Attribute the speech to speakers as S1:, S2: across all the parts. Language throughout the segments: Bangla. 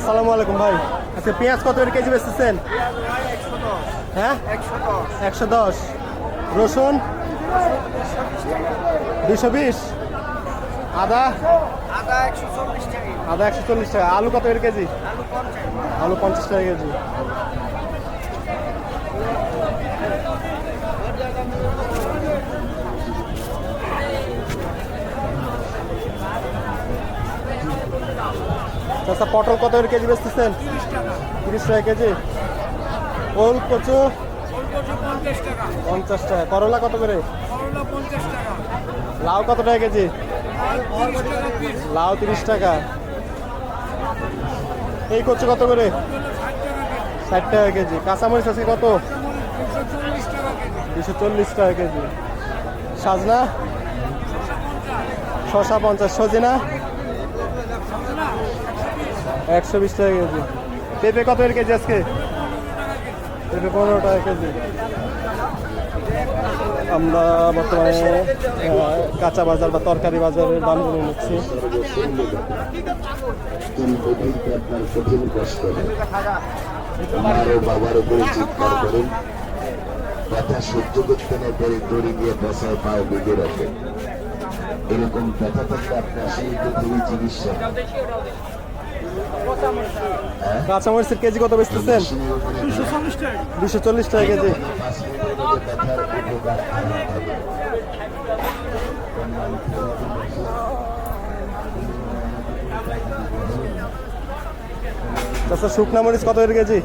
S1: আসসালামু আলাইকুম ভাই। আচ্ছা পেঁয়াজ কত করে কেজি বেচতেছেন? হ্যাঁ? একশো দশ। রসুন? দুশো বিশ। আদা?
S2: আদা একশো চল্লিশ টাকা।
S1: আলু কত কেজি?
S2: আলু পঞ্চাশ
S1: টাকা কেজি। আচ্ছা পটল কত করে কেজি বেচতেছেন? তিরিশ টাকা। কেজি। ওল কচু?
S2: পঞ্চাশ টাকা।
S1: করলা কত করে? লাউ কত টাকা কেজি? লাউ তিরিশ টাকা এই কচু কত করে?
S2: ষাট টাকা কেজি।
S1: কাঁচামরিচ আছে কত?
S2: দুশো চল্লিশ টাকা কেজি।
S1: সাজনা? শশা পঞ্চাশ। সজিনা? একশো বিশ টাকা কেজি। পেঁপে কত এর কেজি আজকে? পেঁপে পনেরো টাকা কেজি। আমরা বর্তমানে কাঁচা বাজার বা তরকারি বাজারের দাম জেনে নিচ্ছি
S3: বাবার উপরে চিৎকার করেন। ব্যথা সহ্য করতে না পেরে দড়ি দিয়ে বসায় পায়ে বেঁধে রাখেন এরকম ব্যথা থাকলে আপনার সেই পৃথিবী চিকিৎসা।
S1: কাঁচামরিচের কেজি কত বেচতেছেন?
S2: দুশো চল্লিশ টাকা
S1: কেজি। আচ্ছা শুকনা মরিচ কত এর কেজি?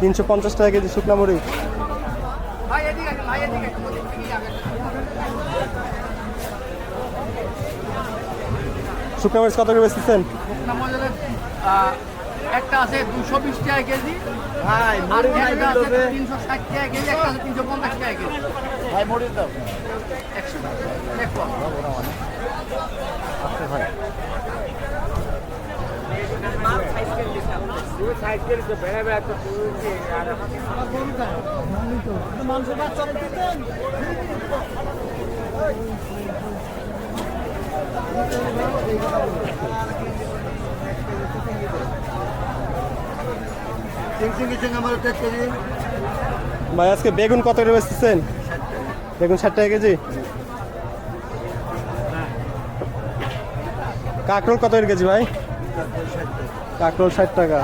S1: তিনশো পঞ্চাশ টাকা কেজি শুকনা মরিচ। শুকনা মরিচ কত করে বেচতেছেন?
S2: শুকনা মরিচের, আহ, একটা আছে দুশো বিশ টাকা কেজি আর একটা আছে তিনশো ষাট টাকা কেজি একটা আছে তিনশো পঞ্চাশ টাকা কেজি। ভাই মরিচ দাও একশো দেখো।
S1: ভাই আজকে বেগুন কত বেচতেছেন? বেগুন ষাট টাকা কেজি? কাঁকরোল কত কেজি ভাই? কাঁকরোল ষাট টাকা।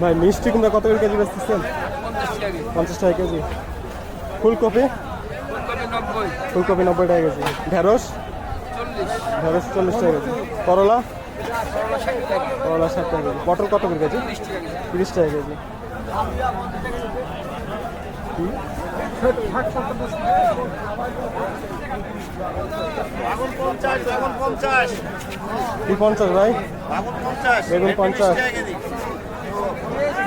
S1: ভাই, মিষ্টি কুমড়া কত করে কেজি বেচতেছেন? পঞ্চাশ টাকা কেজি। ফুলকপি? ফুলকপি নব্বই টাকা কেজি। ঢেঁড়স? ঢেঁড়স চল্লিশ টাকা কেজি। করলা? করলা ষাট টাকা কেজি। পটল কত করে কেজি? তিরিশ টাকা কেজি। কি পঞ্চাশ ভাই? বেগুন পঞ্চাশ।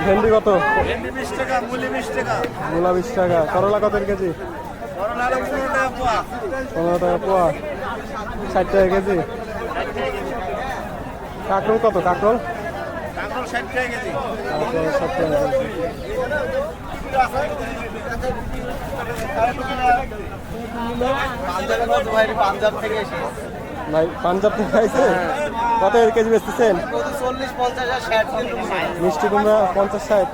S1: ভেন্ডি কত?
S4: ভেন্ডি বিশ টাকা মুলি বিশ টাকা।
S1: করলা কত কেজি?
S4: পনেরো টাকা পোয়া।
S1: ষাট টাকা কেজি। কাঁকরোল কত? কাঁকরোল
S4: ষাট টাকা কেজি।
S2: পাঞ্জাব থেকে এসে
S1: কেজি বেচতেছেন? মিষ্টি কুমড়া পঞ্চাশ ষাট।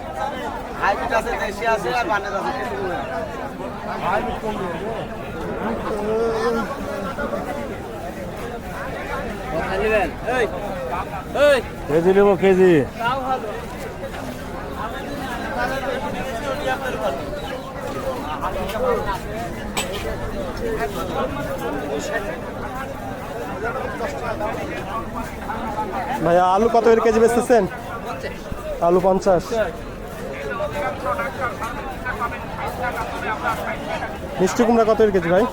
S1: কেজি নেব কেজি
S4: ষাট
S1: ভাইয়া, আলু কত করে কেজি বেচতেছেন? আলু পঞ্চাশ। মিষ্টি কুমড়া কত করে কেজি ভাই?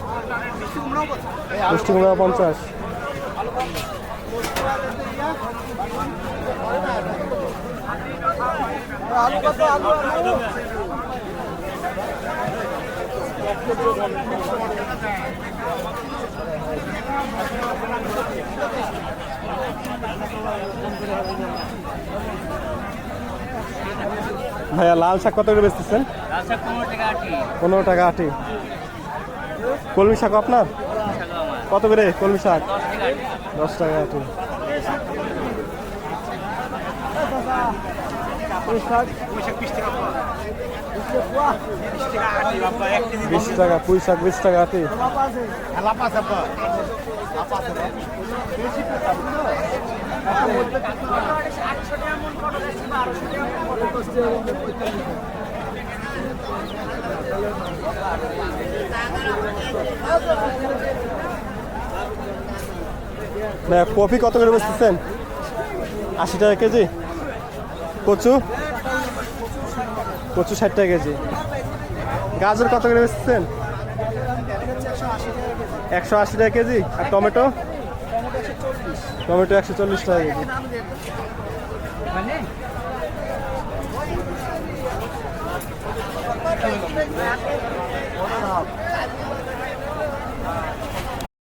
S1: মিষ্টি কুমড়া পঞ্চাশ। ভাইয়া লাল শাক কত করে বেচতেছেন?
S2: পনেরো টাকা আটি।
S1: পনেরো টাকা আটি। কলমি শাক আপনার? কত করে কলমি শাক? দশ টাকা আটি। বিশ টাকা, পুঁই শাক বিশ টাকা আটি কফি কত করে বেচতেছেন আশি টাকা কেজি। কচু? কচু ষাট টাকা কেজি। গাজর কত করে বেচতেছেন? একশো আশি টাকা কেজি। আর টমেটো? টমেটো একশো চল্লিশ টাকা কেজি।